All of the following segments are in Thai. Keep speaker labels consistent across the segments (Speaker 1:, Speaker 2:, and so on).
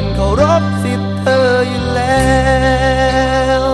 Speaker 1: ฉันเคารพสิทธิ์เธออยู่แล้ว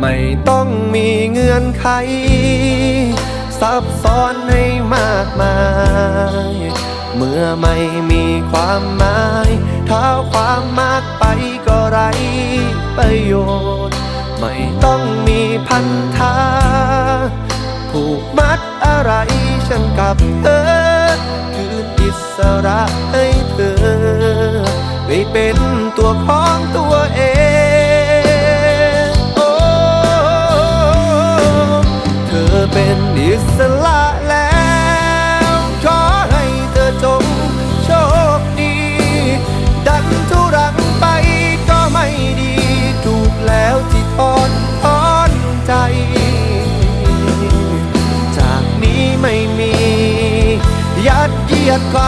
Speaker 1: ไม่ต้องมีเงื่อนไข ซับซ้อนให้มากมาย เมื่อไม่มีความหมายถ้าความมากไปก็ไรประโยชน์ ไม่ต้องมีพันธาผูกมัดอะไรฉันกับเธอ สระให้เธอไปเป็นตัวของตัวเองโอ้เธอเป็นอิสระแล้ว ขอให้เธอจงโชคดี ดันทุรังไปก็ไม่ดีถูกแล้วที่ทอนทอนใจ จากนี้ไม่มียัดเยียดความ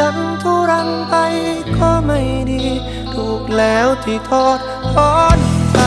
Speaker 1: ดันทุรังไปก็ไม่ดี ถูกแล้วที่ทอดทอนใจ